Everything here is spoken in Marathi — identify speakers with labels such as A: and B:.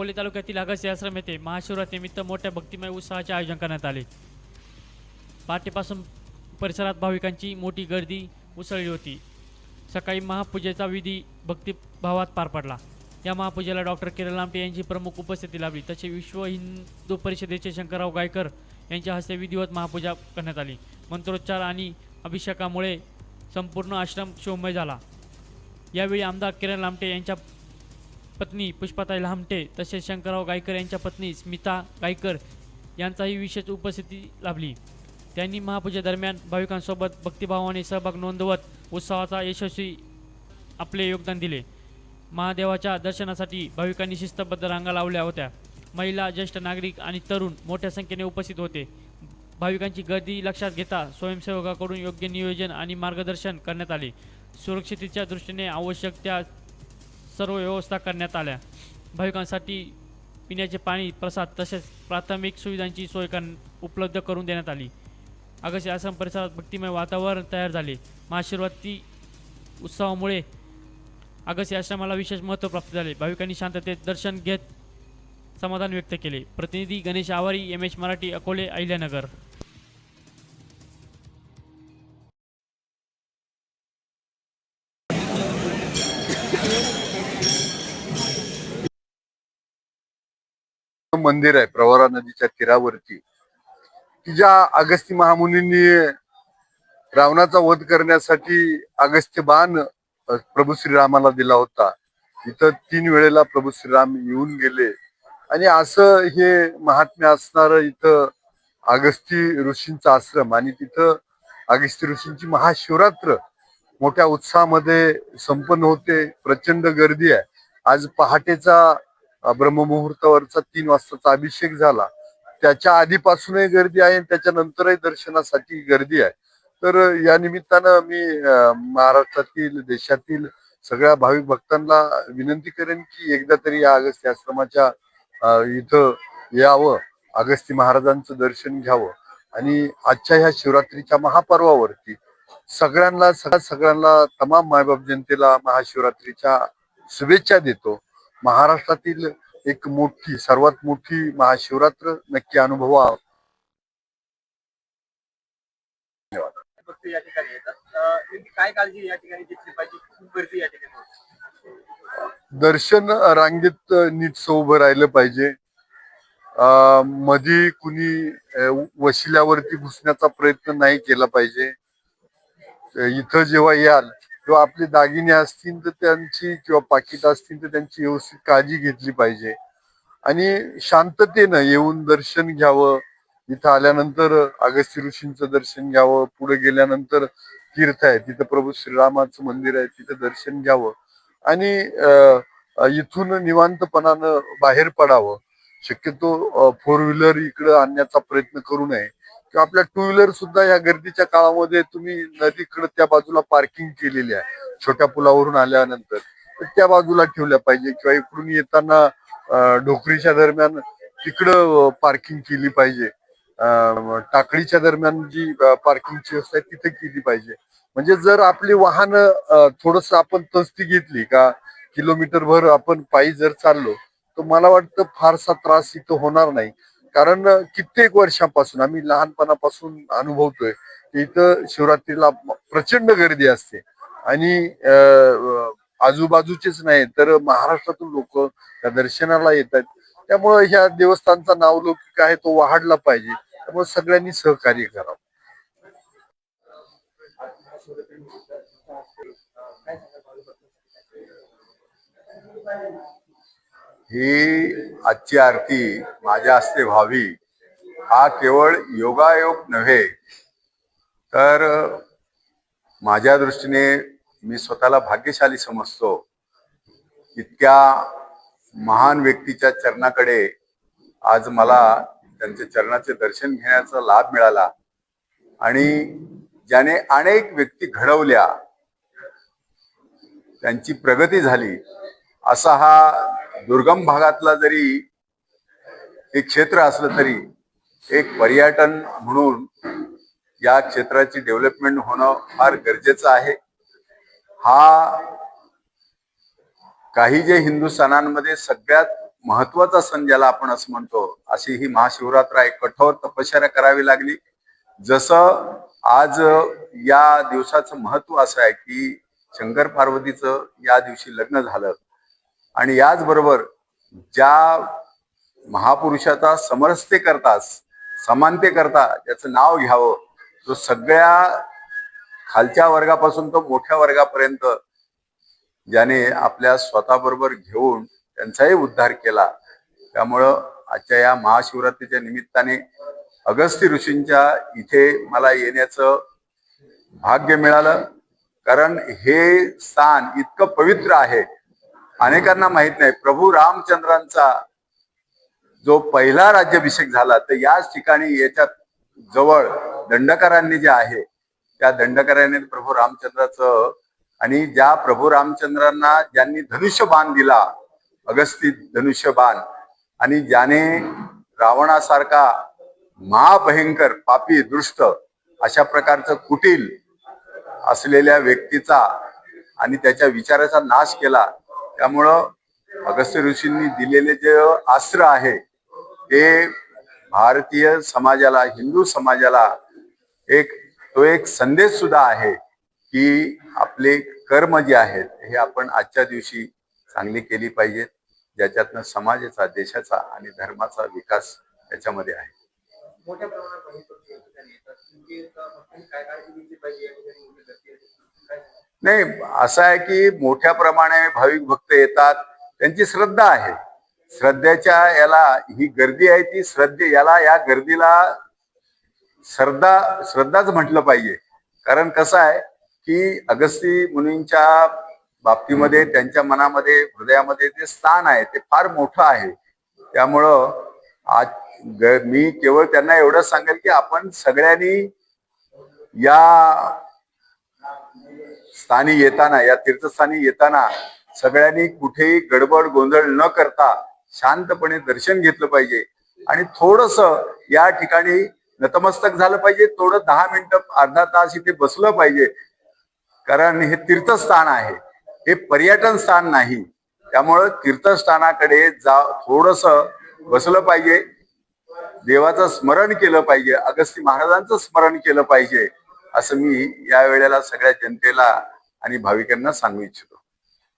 A: अकोले तालुक्यातील अगस्ती आश्रम येथे महाशिवरात्रीनिमित्त मोठ्या भक्तिमय उत्साहाचे आयोजन करण्यात आले. पहाटेपासून परिसरात भाविकांची मोठी गर्दी उसळली होती. सकाळी महापूजेचा विधी भक्तिभावात पार पडला. या महापूजेला डॉक्टर किरण लामटे यांची प्रमुख उपस्थिती लाभली. तसे विश्व हिंदू परिषदेचे शंकरराव गायकर यांच्या हस्ते विधिवत महापूजा करण्यात आली. मंत्रोच्चार आणि अभिषेकामुळे संपूर्ण आश्रम शोमय झाला. यावेळी आमदार किरण लामटे यांच्या पत्नी पुष्पाताई लामटे तसेच शंकरराव गायकर यांच्या पत्नी स्मिता गायकर यांचाही विशेष उपस्थिती लाभली. त्यांनी महापूजेदरम्यान भाविकांसोबत भक्तिभावाने सहभाग नोंदवत उत्सवाचा यशस्वी आपले योगदान दिले. महादेवाच्या दर्शनासाठी भाविकांनी शिस्तबद्ध रांगा लावल्या होत्या. महिला ज्येष्ठ नागरिक आणि तरुण मोठ्या संख्येने उपस्थित होते. भाविकांची गर्दी लक्षात घेता स्वयंसेवकाकडून योग्य नियोजन आणि मार्गदर्शन करण्यात आले. सुरक्षितेच्या दृष्टीने आवश्यक त्या सर्व व्यवस्था करण्यात आल्या. भाविकांसाठी पिण्याचे पाणी प्रसाद तसेच प्राथमिक सुविधांची सोय कर उपलब्ध करून देण्यात आली. अगदी आश्रम परिसरात भक्तिमय वातावरण तयार झाले. महाशिवरात्री उत्सवामुळे अगस्ती आश्रमाला विशेष महत्त्व प्राप्त झाले. भाविकांनी शांततेत दर्शन घेत समाधान व्यक्त केले. प्रतिनिधी गणेश आवारी एम एच मराठी अकोले अहिल्यानगर.
B: मंदिर आहे प्रवरा नदीच्या तीरावरती. की ज्या अगस्ती महामुनींनी रावणाचा वध करण्यासाठी अगस्त्य बाण प्रभू श्रीरामाला दिला होता. इथं तीन वेळेला प्रभू श्रीराम येऊन गेले. आणि असं हे महात्म्य असणार इथं अगस्ती ऋषींचा आश्रम आणि तिथं अगस्ती ऋषींची महाशिवरात्र मोठ्या उत्साहामध्ये संपन्न होते प्रचंड गर्दी आहे. आज पहाटेचा ब्रह्ममुहूर्तावरचा तीन वाजताचा अभिषेक झाला. त्याच्या आधीपासूनही गर्दी आहे आणि त्याच्यानंतरही दर्शनासाठी गर्दी आहे. तर या निमित्तानं मी महाराष्ट्रातील देशातील सगळ्या भाविक भक्तांना विनंती करेन की एकदा तरी या अगस्ती आश्रमाच्या इथं यावं. अगस्ती महाराजांचं दर्शन घ्यावं. आणि आजच्या ह्या शिवरात्रीच्या महापर्वावरती सगळ्यांना सगळ्या सगळ्यांना तमाम मायबाप जनतेला महाशिवरात्रीच्या शुभेच्छा देतो. महाराष्ट्रातील एक मोठी सर्वात मोठी महाशिवरात्र नक्की अनुभवा
C: या ठिकाणी येतात काय काळजी या ठिकाणी घेतली पाहिजे खूप गर्दी या ठिकाणी
B: दर्शन रांगेत नीट उभं राहिलं पाहिजे. अं, मधी कुणी वशिल्यावरती घुसण्याचा प्रयत्न नाही केला पाहिजे. इथं जेव्हा याल किंवा आपले दागिने असतील तर त्यांची किंवा पाकिट असतील तर त्यांची व्यवस्थित काळजी घेतली पाहिजे. आणि शांततेनं येऊन दर्शन घ्यावं. इथं आल्यानंतर अगस्ती ऋषींचं दर्शन घ्यावं. पुढे गेल्यानंतर तीर्थ आहे. तिथं प्रभू श्रीरामाचं मंदिर आहे. तिथं दर्शन घ्यावं. आणि इथून निवांतपणानं बाहेर पडावं. शक्यतो फोर व्हीलर इकडं आणण्याचा प्रयत्न करू नये. किंवा आपल्या टू व्हीलर सुद्धा या गर्दीच्या काळामध्ये तुम्ही नदीकडे त्या बाजूला पार्किंग केलेली आहे. छोट्या पुलावरून आल्यानंतर त्या बाजूला ठेवल्या पाहिजे किंवा इकडून येताना ढोकरीच्या दरम्यान तिकडं पार्किंग केली पाहिजे. टाकडीच्या दरम्यान जी पार्किंगची व्यवस्था आहे तिथे केली पाहिजे. म्हणजे जर आपली वाहन थोडस आपण तस्ती घेतली का किलोमीटर भर आपण पायी जर चाललो तर मला वाटतं फारसा त्रास इथं होणार नाही. कारण कित्येक वर्षापासून आम्ही लहानपणापासून अनुभवतोय की इथं शिवरात्रीला प्रचंड गर्दी असते. आणि आजूबाजूचेच नाही तर महाराष्ट्रातून लोक त्या दर्शनाला येतात. त्यामुळे ह्या देवस्थानचा नावलौकिक आहे तो वाढला पाहिजे. त्यामुळे सगळ्यांनी सहकार्य करावं. ही आजची आरती माझ्या हस्ते व्हावी हा केवळ योगायोग नव्हे तर माझ्या दृष्टीने मी स्वतःला भाग्यशाली समजतो. इतक्या महान व्यक्तीच्या चरणाकडे आज मला त्यांच्या चरणाचे दर्शन घेण्याचा लाभ मिळाला आणि ज्याने अनेक व्यक्ती घडवल्या त्यांची प्रगती झाली. असा हा दुर्गम भागातला जरी एक क्षेत्र असलं तरी एक पर्यटन म्हणून या क्षेत्राची डेव्हलपमेंट होणं फार गरजेचं आहे. हा काही जे हिंदू सणांमध्ये सगळ्यात
D: महत्त्वाचा सण ज्याला आपण असं म्हणतो अशी ही महाशिवरात्र एक कठोर तपश्चर्या करावी लागली. जसं आज या दिवसाचं महत्त्व असं आहे की शंकर पार्वतीचं या दिवशी लग्न झालं. आणि याचबरोबर ज्या महापुरुषाचा समरसते करता समानते करता ज्याचं नाव घ्यावं तो सगळ्या खालच्या वर्गापासून तो मोठ्या वर्गापर्यंत ज्याने आपल्या स्वतःबरोबर घेऊन त्यांचाही उद्धार केला. त्यामुळं आजच्या या महाशिवरात्रीच्या निमित्ताने अगस्ती ऋषींच्या इथे मला येण्याचं भाग्य मिळालं. कारण हे स्थान इतकं पवित्र आहे. अनेकांना माहीत नाही. प्रभू रामचंद्रांचा जो पहिला राज्याभिषेक झाला तर याच ठिकाणी याच्या जवळ दंडकारांनी जे आहे त्या दंडकाराने प्रभू रामचंद्राचं आणि ज्या प्रभू रामचंद्रांना ज्यांनी धनुष्य बाण दिला अगस्ती धनुष्य बाण आणि ज्याने रावणासारखा महाभयंकर पापी दृष्ट अशा प्रकारचं कुटील असलेल्या व्यक्तीचा आणि त्याच्या विचाराचा नाश केला त्यामुळं अगस्त्य ऋषींनी दिलेले जे अस्त्र आहे ते भारतीय समाजाला हिंदू समाजाला एक तो एक संदेश सुद्धा आहे की आपले कर्म जे आहेत हे आपण आजच्या दिवशी चांगली केली पाहिजेत ज्याच्यातनं समाजाचा देशाचा आणि धर्माचा विकास त्याच्यामध्ये आहे.
C: मोठ्या प्रमाणात
D: नाही असं आहे की मोठ्या प्रमाणे भाविक भक्त येतात त्यांची श्रद्धा आहे. श्रद्धेच्या याला ही गर्दी आहे ती श्रद्धे याला या गर्दीला श्रद्धा श्रद्धाच म्हटलं पाहिजे. कारण कसं आहे की अगस्ती मुनींच्या बाबतीमध्ये त्यांच्या मनामध्ये हृदयामध्ये जे स्थान आहे ते फार मोठं आहे. त्यामुळं आज मी केवळ त्यांना एवढं सांगेल की आपण सगळ्यांनी या स्थानी येताना या तीर्थस्थानी येताना सगळ्यांनी कुठेही गडबड गोंधळ न करता शांतपणे दर्शन घेतलं पाहिजे. आणि थोडस या ठिकाणी नतमस्तक झालं पाहिजे. थोडं दहा मिनिटं अर्धा तास इथे बसलं पाहिजे. कारण हे तीर्थस्थान आहे. हे पर्यटन स्थान नाही. त्यामुळं तीर्थस्थानाकडे जा थोडस बसलं पाहिजे. देवाचं स्मरण केलं पाहिजे. अगस्ती महाराजांचं स्मरण केलं पाहिजे. असं मी या वेळेला सगळ्या जनतेला आणि भाविकांना सांगू इच्छितो.